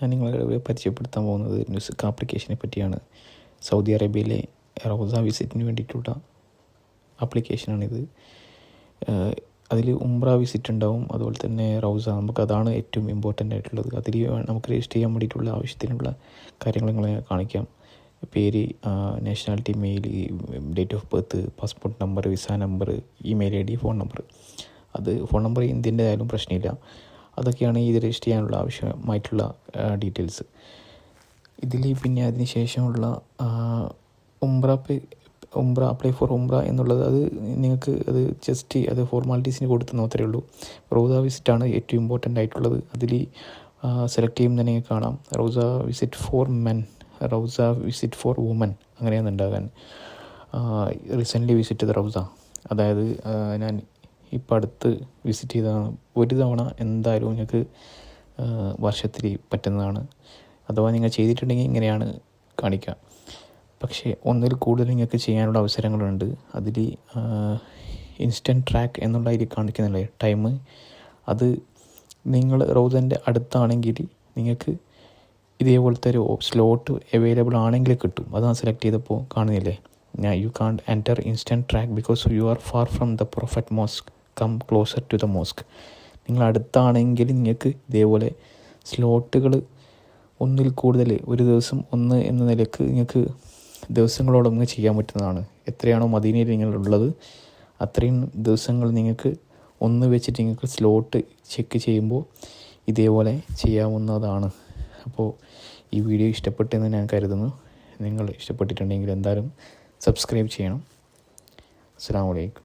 ഞാൻ നിങ്ങളെ പരിചയപ്പെടുത്താൻ പോകുന്നത് ന്യൂസിക് ആപ്ലിക്കേഷനെ പറ്റിയാണ്. സൗദി അറേബ്യയിലെ റോസ വിസിറ്റിന് വേണ്ടിയിട്ടുള്ള ആപ്ലിക്കേഷനാണിത് അതിൽ ഉംറ വിസിറ്റ് ഉണ്ടാവും. അതുപോലെ തന്നെ റൗസ നമുക്ക് അതാണ് ഏറ്റവും ഇമ്പോർട്ടന്റ് ആയിട്ടുള്ളത്. അതിൽ നമുക്ക് രജിസ്റ്റർ ചെയ്യാൻ വേണ്ടിയിട്ടുള്ള ആവശ്യത്തിനുള്ള കാര്യങ്ങൾ നിങ്ങളെ കാണിക്കാം. പേര് nationality male date of birth passport number visa number email I D phone number അത് ഫോൺ നമ്പർ ഇന്ത്യന്റെ ആയാലും പ്രശ്നമില്ല. അതൊക്കെയാണ് ഇത് രജിസ്റ്റർ ചെയ്യാനുള്ള ആവശ്യമായിട്ടുള്ള ഡീറ്റെയിൽസ്. ഇതിൽ പിന്നെ അതിന് ശേഷമുള്ള umbra pay umbra apply for umbra എന്നുള്ളത് അത് നിങ്ങൾക്ക് അത് ജസ്റ്റ് അത് ഫോർമാലിറ്റീസിന് കൊടുത്തെന്ന് മാത്രമേ ഉള്ളൂ. റോസ വിസിറ്റാണ് ഏറ്റവും ഇമ്പോർട്ടന്റ് ആയിട്ടുള്ളത്. അതിൽ സെലക്ട് ചെയ്യുമ്പോൾ തന്നെ കാണാം. Rawdah visit for men Rawdah visit for women അങ്ങനെയാണ് ഉണ്ടാകാൻ. റീസെന്റ്ലി വിസിറ്റ് ചെയ്ത റൗസ. അതായത് ഞാൻ ഇപ്പം അടുത്ത് വിസിറ്റ് ചെയ്തതാണ്. ഒരു തവണ എന്തായാലും നിങ്ങൾക്ക് വർഷത്തിൽ പറ്റുന്നതാണ്. അഥവാ നിങ്ങൾ ചെയ്തിട്ടുണ്ടെങ്കിൽ ഇങ്ങനെയാണ് കാണിക്കുക. പക്ഷേ ഒന്നിൽ കൂടുതൽ നിങ്ങൾക്ക് ചെയ്യാനുള്ള അവസരങ്ങളുണ്ട്. അതിൽ ഇൻസ്റ്റന്റ് ട്രാക്ക് എന്നുള്ള അതിൽ കാണിക്കുന്നില്ലേ? ടൈം അത് നിങ്ങൾ റൗസന്റെ അടുത്താണെങ്കിൽ നിങ്ങൾക്ക് ഇതേപോലത്തെ ഒരു സ്ലോട്ട് അവൈലബിൾ ആണെങ്കിൽ കിട്ടും. അതാണ് സെലക്ട് ചെയ്തപ്പോൾ കാണുന്നില്ലേ? You can enter instant track because you are far from the prophet mosque come closer to the mosque നിങ്ങൾ അടുത്താണെങ്കിൽ നിങ്ങൾക്ക് ഇതേപോലെ സ്ലോട്ടുകൾ ഒന്നിൽ കൂടുതൽ ഒരു ദിവസം ഒന്ന് എന്ന നിലയ്ക്ക് നിങ്ങൾക്ക് ദിവസങ്ങളോളം നിങ്ങൾക്ക് ചെയ്യാൻ പറ്റുന്നതാണ്. എത്രയാണോ മദീനയിൽ നിങ്ങളുള്ളത് അത്രയും ദിവസങ്ങൾ നിങ്ങൾക്ക് ഒന്ന് വെച്ചിട്ട് നിങ്ങൾക്ക് സ്ലോട്ട് ചെക്ക് ചെയ്യുമ്പോൾ ഇതേപോലെ ചെയ്യാവുന്നതാണ്. അപ്പോൾ ഈ വീഡിയോ ഇഷ്ടപ്പെട്ടെന്ന് ഞാൻ കരുതുന്നു. നിങ്ങൾ ഇഷ്ടപ്പെട്ടിട്ടുണ്ടെങ്കിൽ എന്തായാലും സബ്സ്ക്രൈബ് ചെയ്യണം. അസ്സാം വലൈക്കും